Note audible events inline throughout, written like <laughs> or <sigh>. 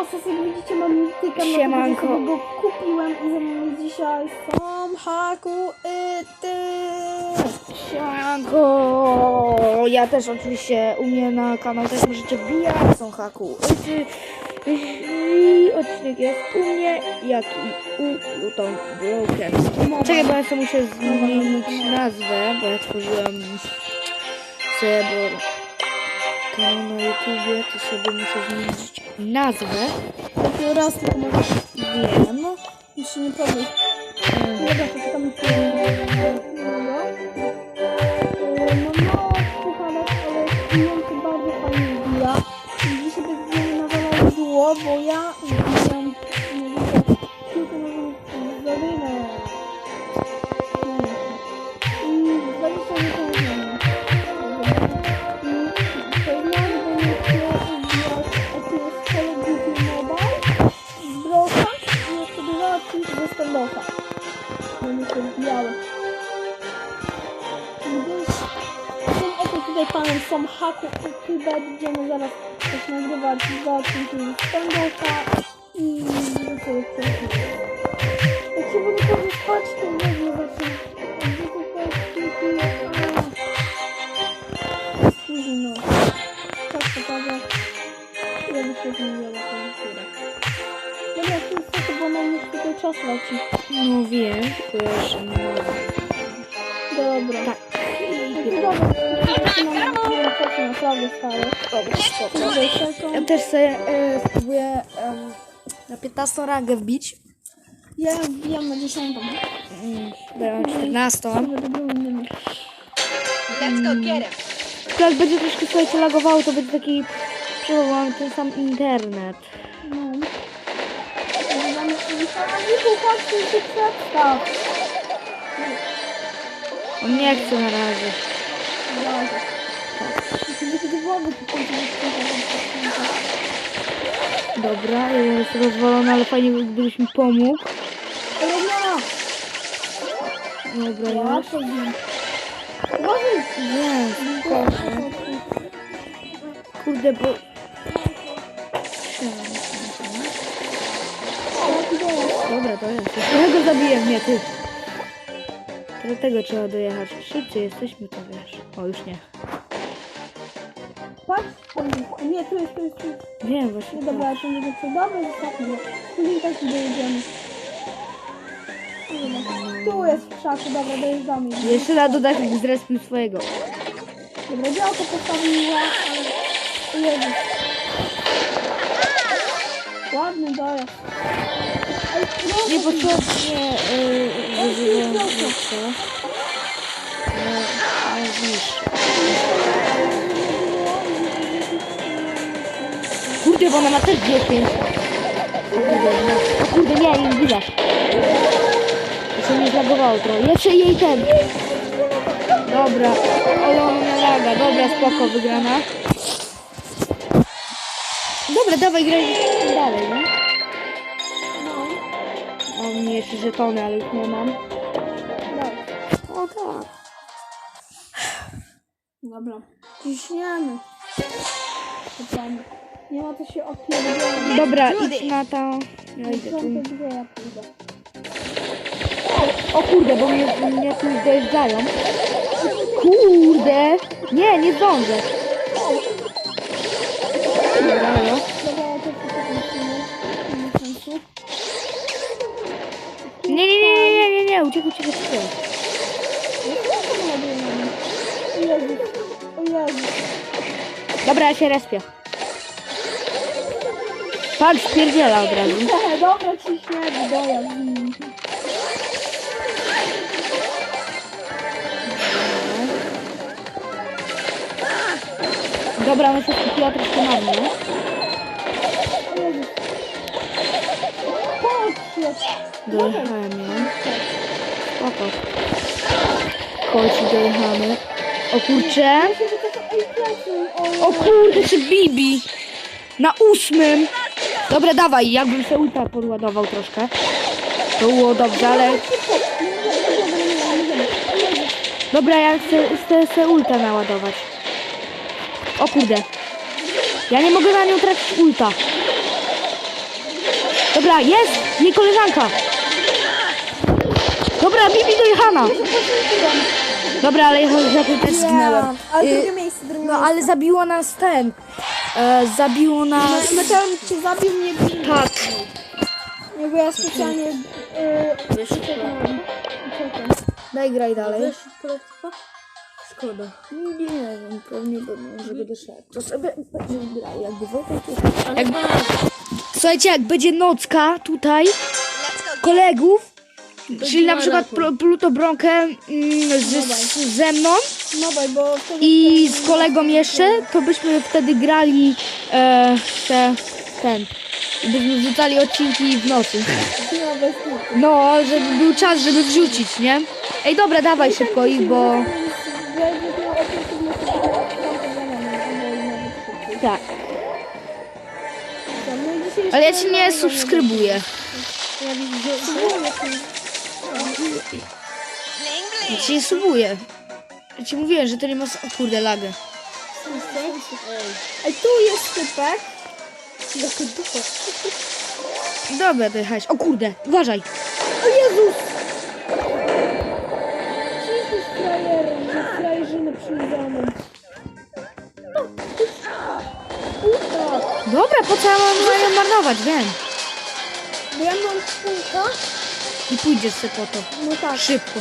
Hasos, jak widzicie mam mityka, Siemanko. dlatego sobie go kupiłem i ze mną dzisiaj są Haku i ty. Siemanko! Ja też oczywiście u mnie na kanał też możecie wbijać, są haku. Ity. I odcinek jest u mnie, jak i u Luton Broken. Czekaj, bo ja sobie muszę zmienić nazwę, bo ja tworzyłem sobie bo kanał na YouTubie, to sobie muszę zmienić nazwę. Dopiero raz tylko możesz, Wiem. już się nie powiesz. Mm. Dobra, to tam są haku chyba będziemy zaraz też nagrywać dwa odcinki z standoffa i będę sobie przeczytać. Dobra, spoko. Dobra, Ja też sobie e, spróbuję em, na 15 rangę wbić. Ja wbijam na 10. Mm, bo ja mam 14. Żeby to było innymi. Let's go get him. Jak będzie troszkę słuchajcie lagowało, to będzie taki przywołany ten sam internet. No. On nie chce na razie. Dobra. Jeden jest rozwalony, ale fajnie by- gdybyś mi pomógł. Dobra, już. Wiem. Uważaj! Nie, spoko. Kurde, bo... Dobra, to jest. Ja zabiję, nie ty. Do tego trzeba dojechać. Szybciej jesteśmy, to wiesz. O, już nie. Patrz! O nie, tu jest, tu jest, tu jest. Wiem właśnie. No dobra, to będzie co dobre, zostawmy go. Później i tak dojedziemy. Dobra. Tu jest w krzaku, dobra, dojeżdżamy. Jeszcze raz dodać z respił swojego. Dobra, działko postawiła, ale... Jezus. Ładny dojazd. Ej, proszę, Niepotrzebnie yy, wyżywam jeszcze. No, ale widzisz. Kurde, bo ona ma też 10. O kurde, nie, nie widzisz. To się nie zlagowało trochę. Jeszcze jej ten. Dobra, ale ona ma laga. Dobra, spoko, wygrana. Dobra, dawaj, graj dalej, nie? No, Mam jeszcze żetony, ale już nie mam. dobra. O tak. Dobra. Ciśniemy. Czekamy. Nie ma co się opierdzielać. Dobra, idź na to. Ja idę tu. Piąte dwie ja pójdę. O kurde, bo mnie, mnie tu dojeżdżają. Kurde! Nie, nie zdążę. Dobra, halo. Dobra, ja też ma sensu. Nie, nie, nie, nie, nie, nie, nie, uciekaj, uciekaj, uciekaj. O Jezus. O Jezus. Dobra, ja się respię. Patrz, spierdziela od razu. Dobra, ciśniemy. Mm. Dobra, ona się skupiła troszkę na mnie. Dojechałem ją. Spoko. Chodź, dojechamy. O kurcze. O kurde, czy Bibi! Na ósmym! Dobra, dawaj, jakbym se ulta podładował troszkę. To było dobrze, ale... Dobra, ja chcę, chcę se ulta naładować. O kurde. Ja nie mogę na nią tracić ulta. Dobra, jest! Jej koleżanka! Dobra, Bibi dojechana! Dobra, ale ja, zginęłem. Ale Y, drugie miejsce, drugie No ale zabiło nas ten. E, zabiło nas. Meteor cię zabił mnie bił. Tak. Nie, bo ja specjalnie... Yy, Wiesz. Daj graj dalej. wiesz? Szkoda. Nie wiem, pewnie będę, że będę szedł. To sobie będzie grał, jakby Jak- Słuchajcie, jak będzie nocka tutaj, kolegów, czyli na przykład. Pl- Pluto Bronkę mm, z, z, ze mną No bo wtedy... i z kolegą jeszcze, to byśmy wtedy grali e, te, ten. i Byśmy wrzucali odcinki w nocy. No, bez kitu. No, żeby był czas, żeby wrzucić, nie? Ej, dobra, dawaj szybko ich, bo... Tam Tak. No i dzisiaj Ale ja ci nie subskrybuję. Ja widzę, że... Ja bling. ci nie subuję. Ja ci mówiłem, że to nie ma... O kurde, lagę. Ej, tu jest typek. Jaka dupa. Dobra, dojechałeś. O kurde, uważaj. O Jezus! Cicho, frajer, że frajerzynę przyjdziemy. No, Puta! Dobra, po co ja mam nią marnować, wiem. Bo ja mam punka. I pójdziesz sobie po to. No tak. Szybko.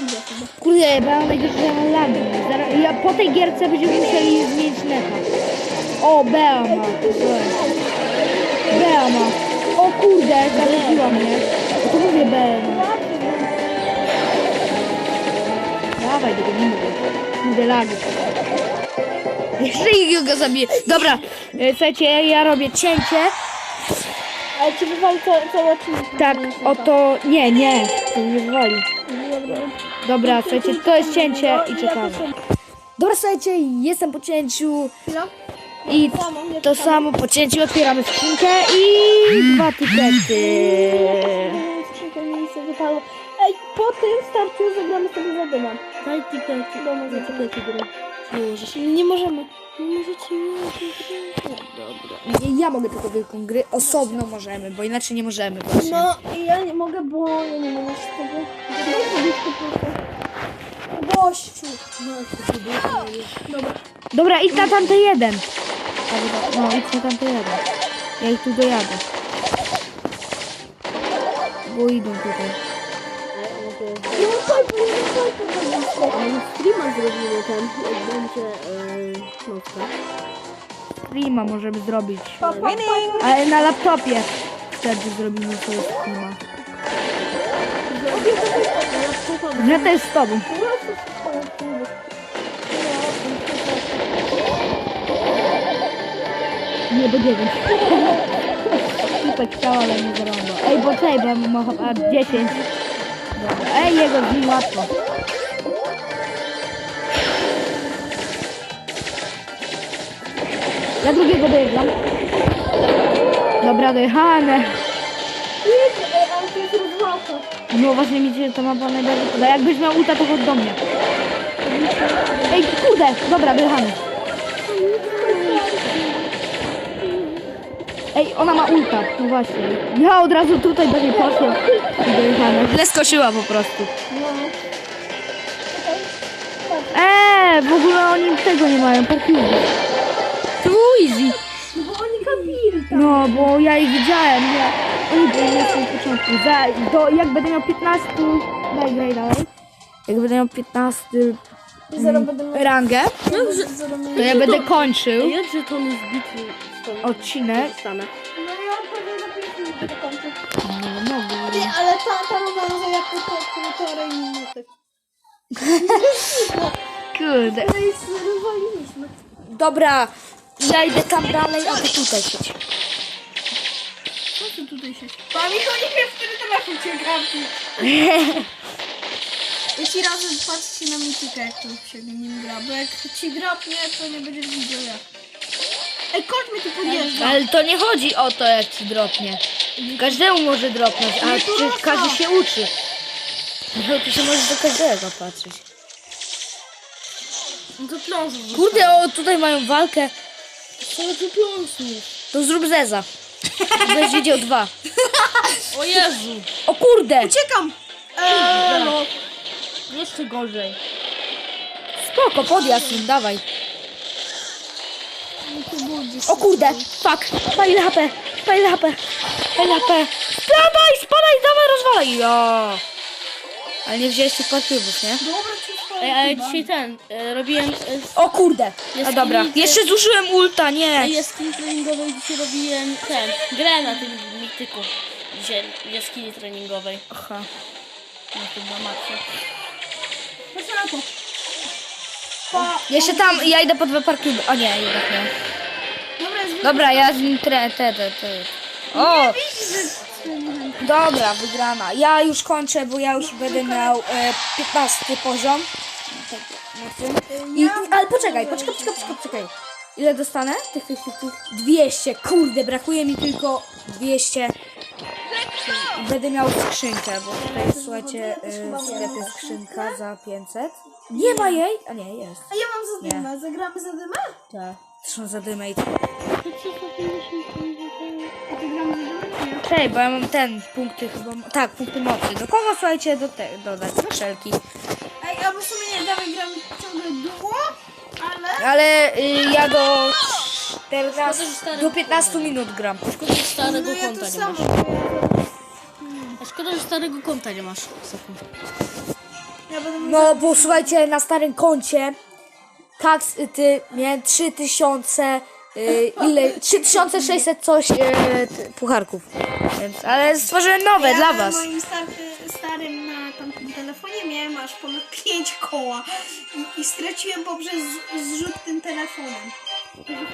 Nie chyba. Kurde, ja mam najgorsze, że mam lagi. Ja po tej gierce będziemy musieli zmienić neta. O, Bea ma. Bea ma. O kurde, zaleziła mnie. To mówię Bea ma. Dawaj, dogonimy go. Mówię lagi. Ich go zabiję. Dobra, e, słuchajcie, ja robię cięcie. Ale ci wywali ca- cały odcinek. Tak, oto... Nie, nie, to nie wywali. Dobra. Słuchajcie, to jest cięcie No, i czekamy. Dobra, słuchajcie, jestem po cięciu i to samo po cięciu otwieramy skrzynkę i dwa tykety. Skrzynka mi się. Ej, po tym starciu zagramy sobie za dymem. Daj tikety. Domu za tikety gry. Przyłożysz. Nie możemy. Nie możecie Nie, Ja mogę tylko wielką gry, osobno możemy, bo inaczej nie możemy właśnie. No, i ja nie mogę, bo ja nie mogę z tego. Gościu. Dobra. Dobra, idź na tamty jeden. No, idź na tamty jeden. Ja ich tu dojadę. Bo idą tutaj. Nie mam fajku, nie mam fajku. Ale streama zrobimy ten, jak będzie e, nocka. Streama możemy zrobić. Ale na laptopie wtedy zrobimy sobie streama. Ja też z tobą. Nie, 9. Tipek chciał, ale nie zarąbał. Ej, bo czej, bo ma chyba 10. Dobra. Ej, jego z nim łatwo. Ja drugiego dojeżdżam. Dobra, rozwałka. No właśnie mi się ta mapa najbardziej podoba. Jakbyś miał ulta, to chodź do mnie. Ej, kurde, dobra, dojechamy. Ej, ona ma ulta, no właśnie. Ja od razu tutaj do niej poszłam. Źle skosiła po prostu. No. Eee, w ogóle oni tego nie mają, parkingu. To było easy. No bo oni kabili tam. No, bo ja ich widziałem, ja, oni byli na samym początku. Za, do, jak będę miał 15, daj graj dalej. Jak będę miał 15 Zaraz będę miał... rangę, będę to ja będę kończył Jak żetony z bitwy stąd odcinek. dostanę? No ja pewnie za 5 minut do końca. No, no, Ty, ale ta, ta rozwiązа jak to po półtorej minuty. Kurde. Rozwaliliśmy. Dobra, ja idę tam dalej, a ty tutaj siedź. Co ty tutaj się... Pan Michał nie wie, w który telefon cię grabi. <laughs> Jeśli razem patrzcie na Mitika, jak to się nim gra, bo jak ci grabnie, to nie będziesz widział jak. Ej, kot mi tu podjeżdża. Ale to nie chodzi o to, jak ci dropnie. Każdemu może dropnąć, a każdy się uczy. No, ty się możesz do każdego patrzeć. No to pląsów. Kurde, o, tutaj mają walkę. Co to pląsów? To zrób zeza. Będziesz widział dwa. <laughs> O Jezu. O kurde! Uciekam! Eee, no. Jeszcze gorzej. Spoko, podjazd im, dawaj. O kurde, fuck. Ile HP? Ile HP? Ile HP? Spadaj, spadaj, dawaj, rozwalaj. Ja. Ale nie wziąłeś tych parkierów, nie? Dobra, Ej, ale dzisiaj ten, e, robiłem, e, O kurde. Jest A dobra. klip- Jeszcze zużyłem ulta, nie. Ej, jaskini treningowej dzisiaj robiłem ten, grę na tym mityku. Dzisiaj jaskini treningowej. Aha. Na tym na maksie. Patrz na to. Jeszcze tam, ja idę po dwa parki. O nie, jednak nie. Dobra, jest Dobra, ja z nim tre, te, te, te. O! Dobra, wygrana. Ja już kończę, bo ja już będę miał e, 15 poziom. Tym. I, ale poczekaj, poczekaj, poczekaj, poczekaj, poczekaj. Ile dostanę? Tych, tych, tych, tych. 200, kurde, brakuje mi tylko 200. I będę miał skrzynkę, bo tutaj słuchajcie, e, w sklepie skrzynka za 500. Nie ma jej? A nie, jest. A ja mam zadymę. Zagramy zadymę? Tak. Zresztą zadymę i A ty gramy zadymę? Nie. Czej, bo ja mam ten, punkty chyba, tak, punkty mocy. Do kogo, słuchajcie, do te, dodać, do wszelki. Ej, a w sumie nie, dawaj gramy ciągle duo, ale... Ale y, ja do 14, Szkoda, że stary do 15 minut gram. Szkoda, że starego No ja konta to nie samo. masz. A szkoda, że starego konta nie masz. Ja będę No, bo słuchajcie, na starym koncie tak, y, ty, miałem 3000, y, ile, 3600 coś y, ty, pucharków. Więc, ale stworzyłem nowe ja dla na was. moim starym, starym miałem aż ponad 5 koła i, i straciłem poprzez zrzut tym telefonem.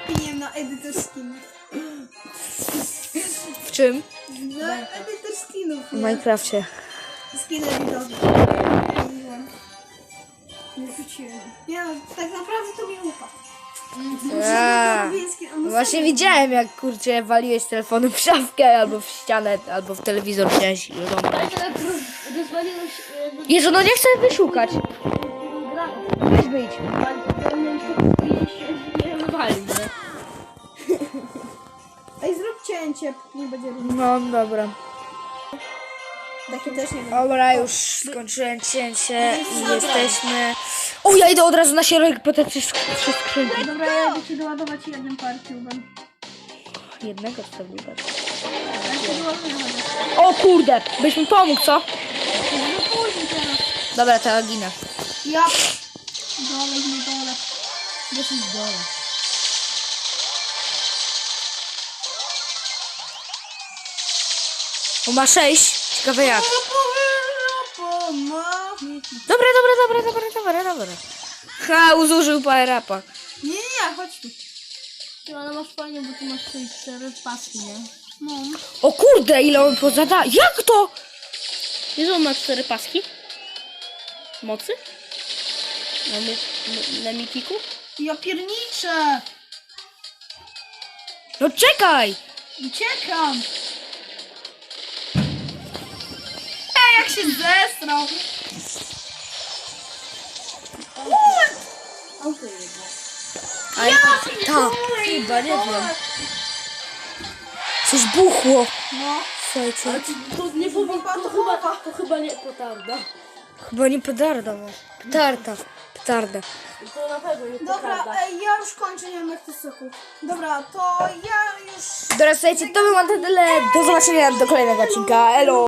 Wpiniłem na editor skinów. W czym? Na editor skinów. W nie? Minecrafcie. Skin editowy. Nie rzuciłem. Nie no, tak naprawdę to mi upadł. On Właśnie widziałem, jak kurczę waliłeś telefonem w szafkę, albo w ścianę, albo w telewizor chciałeś oglądać. Rozwaliłeś... Jezu, no nie chcę wyszukać. Weź wyjdź. <laughs> Ej, zrób cięcie, nie będzie. No, dobra. Takie też nie. Dobra, już skończyłem cięcie i jesteśmy... O, ja idę od razu na środek po te trzy sk- trzy skrzynki. Dobra, ja idę ci doładować jednym partiubem. Jednego chcę wybrać. Ja cię doładuję. O kurde, byś mi pomógł, co? No później teraz. Dobra, to ja ginę. Ja. Dole, nie dole. Jesteś dole. O, ma sześć. Ciekawe jak. Dobra, dobra, dobra, dobra, dobra, dobra. Ha, uzużył power-upa. Nie, nie, nie, chodź tu. Ty, ale masz fajnie, bo ty masz tutaj cztery paski, nie? No. O kurde, ile on pozada... Jak to? Wiesz, że on ma cztery paski? Mocy? Na, my, my, na mitiku? Ja pierniczę. No czekaj! Uciekam. Ej, jak się zesrał. Ale tak, chyba, nie wiem. Coś buchło. No. Słuchajcie, To nie powiem, to to chyba- to chyba nie petarda. chyba nie petarda, bo... Petarda, petarda. To na pewno nie Dobra, petarda. ej, ja już kończę, nie wiem jak to soku. Dobra, to ja już... Dobra, słuchajcie, to było na tyle. Do zobaczenia do kolejnego odcinka. Elo!